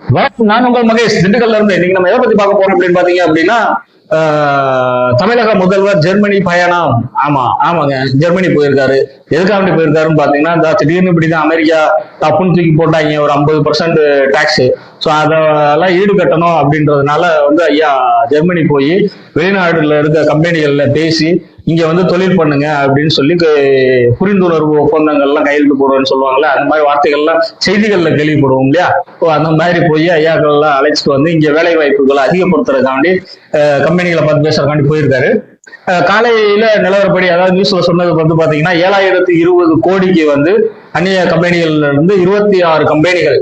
வணக்கம் நான் உங்கள் மகேஷ் திண்டுக்கல்ல இருந்து. இன்னைக்கு நம்ம எதை பத்தி பார்க்க போறோம் அப்படின்னு பாத்தீங்க அப்படின்னா தமிழக முதல்வர் ஜெர்மனி பயணம். ஆமா ஆமாங்க. ஜெர்மனி போயிருக்காரு. எதுக்காக போயிருக்காருன்னு பாத்தீங்கன்னா இந்த திடீர்னு இப்படிதான் அமெரிக்கா தப்புன்னு தூக்கி போட்டாங்க. ஒரு ஐம்பது பர்சன்ட் டாக்ஸ் ஸோ அதெல்லாம் ஈடு கட்டணும் அப்படின்றதுனால வந்து ஐயா ஜெர்மனி போய் வெளிநாடுல இருக்க கம்பெனிகள்ல பேசி இங்க வந்து தொழில் பண்ணுங்க அப்படின்னு சொல்லி புரிந்துணர்வு ஒப்பந்தங்கள்லாம் கையெழுத்து போடுறோம்னு சொல்லுவாங்கல்ல அந்த மாதிரி வார்த்தைகள்லாம் செய்திகள்ல கேள்விப்படுவோம் இல்லையா? ஓ அந்த மாதிரி போய் ஐயாக்கள்லாம் அழைச்சிட்டு வந்து இங்க வேலை வாய்ப்புகளை அதிகப்படுத்துறதுக்காண்டி கம்பெனிகளை பார்த்து பேசுறதுக்காண்டி போயிருக்காரு. காலையில நிலவரப்படி அதாவது நியூஸ்ல சொன்னது வந்து பாத்தீங்கன்னா ஏழாயிரத்தி இருபது கோடிக்கு வந்து அந்நிய கம்பெனிகள்ல இருந்து இருபத்தி ஆறு கம்பெனிகள்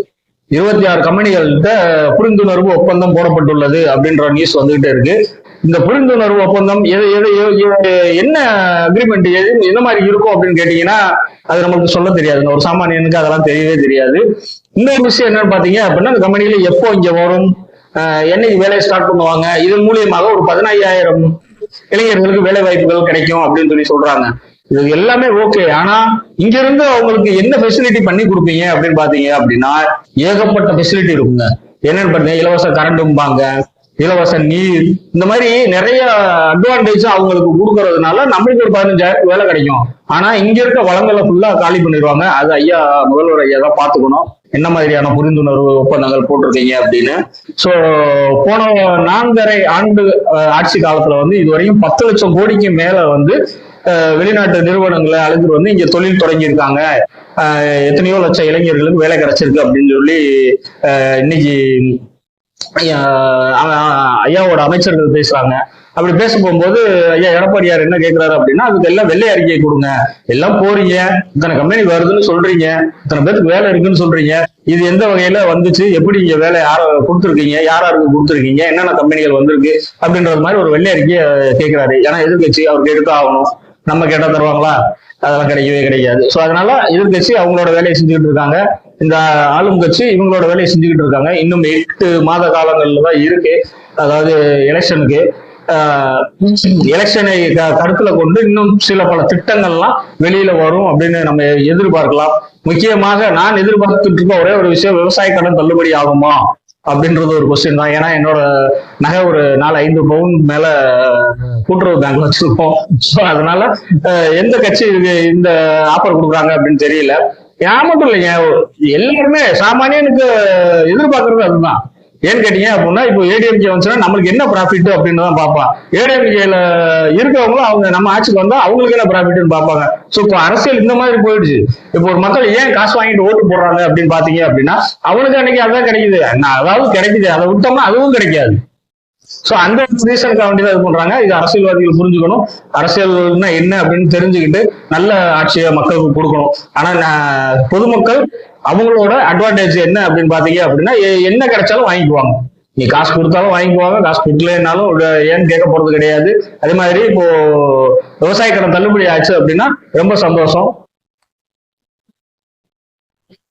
இருபத்தி ஆறு கம்பெனிகள்கிட்ட புரிந்துணர்வு ஒப்பந்தம் போடப்பட்டுள்ளது அப்படின்ற நியூஸ் வந்துகிட்டே இருக்கு. இந்த புரிந்துணர்வு ஒப்பந்தம் எது எது என்ன அக்ரிமெண்ட் எது என்ன மாதிரி இருக்கும் அப்படின்னு கேட்டீங்கன்னா அது நமக்கு சொல்ல தெரியாதுங்க. ஒரு சாமானியனுக்கு அதெல்லாம் தெரியவே தெரியாது. இன்னொரு விஷயம் என்னன்னு பாத்தீங்க அப்படின்னா அந்த கம்பெனியில எப்போ இங்க வரும் ஆஹ் என்னைக்கு வேலையை ஸ்டார்ட் பண்ணுவாங்க இதன் மூலியமாக ஒரு பதினையாயிரம் இளைஞர்களுக்கு வேலை வாய்ப்புகள் கிடைக்கும் அப்படின்னு சொல்லி சொல்றாங்க. இது எல்லாமே ஓகே ஆனா இங்க இருந்து அவங்களுக்கு என்ன ஃபெசிலிட்டி பண்ணி கொடுப்பீங்க அப்படின்னு பாத்தீங்க அப்படின்னா ஏகப்பட்ட ஃபெசிலிட்டி இருக்குங்க. என்னன்னு பாத்தீங்கன்னா இலவச கரண்டும்பாங்க இலவச நீர் இந்த மாதிரி நிறைய அட்வான்டேஜ் அவங்களுக்கு கொடுக்கறதுனால நம்மளுக்கு ஒரு பதினஞ்சாயிரம் வேலை கிடைக்கும். ஆனா இங்க இருக்க வளங்களை ஃபுல்லா காலி பண்ணிடுவாங்க. அது ஐயா முதல்வர் ஐயா தான் பாத்துக்கணும் என்ன மாதிரியான புரிந்துணர்வு ஒப்பந்தங்கள் போட்டிருக்கீங்க அப்படின்னு. சோ போன நான்கரை ஆண்டு ஆட்சி காலத்துல வந்து இதுவரையும் பத்து லட்சம் கோடிக்கு மேல வந்து வெளிநாட்டு நிறுவனங்களை அழைத்துட்டு வந்து இங்க தொழில் தொடங்கியிருக்காங்க. எத்தனையோ லட்சம் இளைஞர்களுக்கு வேலை கிடைச்சிருக்கு அப்படின்னு சொல்லி இன்னைக்கு ஐயாவோட அமைச்சர்கள் பேசுறாங்க. அப்படி பேச போகும்போது ஐயா எடப்பாடியார் என்ன கேட்கிறாரு அப்படின்னா அதுக்கு எல்லாம் வெள்ளை அறிக்கையை கொடுங்க. எல்லாம் போறீங்க. இத்தனை கம்பெனி வருதுன்னு சொல்றீங்க. இத்தனை பேருக்கு வேலை இருக்குன்னு சொல்றீங்க. இது எந்த வகையில வந்துச்சு? எப்படி இங்க வேலை யார கொடுத்துருக்கீங்க? யார் யாருக்கு கொடுத்துருக்கீங்க? என்னென்ன கம்பெனிகள் வந்திருக்கு? அப்படின்றது மாதிரி ஒரு வெள்ளை அறிக்கையை கேட்கிறாரு ஏன்னா எதிர்கட்சி அவருக்கு எடுக்க ஆகணும். நம்ம கேட்டா தருவாங்களா? அதெல்லாம் கிடைக்கவே கிடைக்காது. ஸோ அதனால எதிர்கட்சி அவங்களோட வேலையை செஞ்சுக்கிட்டு இருக்காங்க. இந்த ஆளும் கட்சி இவங்களோட வேலையை செஞ்சுக்கிட்டு இருக்காங்க. இன்னும் எட்டு மாத காலங்கள்ல தான் இருக்கு. அதாவது எலெக்ஷனுக்கு எலெக்ஷனை கருத்துல கொண்டு இன்னும் சில பல திட்டங்கள்லாம் வெளியில வரும் அப்படின்னு நம்ம எதிர்பார்க்கலாம். முக்கியமாக நான் எதிர்பார்த்துட்டு இருக்க ஒரே ஒரு விஷயம் விவசாய கடன் தள்ளுபடி ஆகுமா? அப்படின்றது ஒரு கொஸ்டின் தான். ஏன்னா என்னோட நகை ஒரு நாலு ஐந்து பவுன் மேல கூட்டுறவு பேங்க்ல வச்சிருக்கோம். ஸோ அதனால எந்த கட்சி இதுக்கு இந்த ஆஃபர் கொடுக்குறாங்க அப்படின்னு தெரியல. ஏன் மட்டும் இல்லைங்க. எல்லாருமே சாமானியனுக்கு எதிர்பார்க்கறது அதுதான். ஏன்னு கேட்டீங்க அப்படின்னா இப்போ ஏடிஎம்கே வந்துச்சுன்னா நம்மளுக்கு என்ன ப்ராஃபிட் அப்படின்னு தான் பார்ப்பான் ஏடிஎம்கேல இருக்கிறவங்களும் அவங்க நம்ம ஆட்சிக்கு வந்தா அவங்களுக்கு என்ன ப்ராஃபிட்னு பார்ப்பாங்க. ஸோ இப்போ அரசியல் இந்த மாதிரி போயிடுச்சு. இப்போ ஒரு மக்கள் ஏன் காசு வாங்கிட்டு ஓட்டு போடுறாங்க அப்படின்னு பாத்தீங்க அப்படின்னா அவனுக்கு அன்னைக்கு அதான் கிடைக்குது. நான் அதாவது கிடைக்குது. அதை விட்டோம்னா அதுவும் கிடைக்காது. சோ அந்த ரீசனுக்காக வேண்டி இது பண்றாங்க. இது அரசியல்வாதிகள் புரிஞ்சுக்கணும். அரசியல்னா என்ன அப்படின்னு தெரிஞ்சுக்கிட்டு நல்ல ஆட்சியை மக்களுக்கு கொடுக்கணும். ஆனா பொதுமக்கள் அவங்களோட அட்வான்டேஜ் என்ன அப்படின்னு பாத்தீங்க அப்படின்னா என்ன கிடைச்சாலும் வாங்கிக்குவாங்க. நீ காசு கொடுத்தாலும் வாங்கிக்குவாங்க. காசு கொடுக்கலனாலும் ஏன்னு கேட்க போறது கிடையாது. அதே மாதிரி இப்போ விவசாய கடன் தள்ளுபடி ஆச்சு அப்படின்னா ரொம்ப சந்தோஷம்.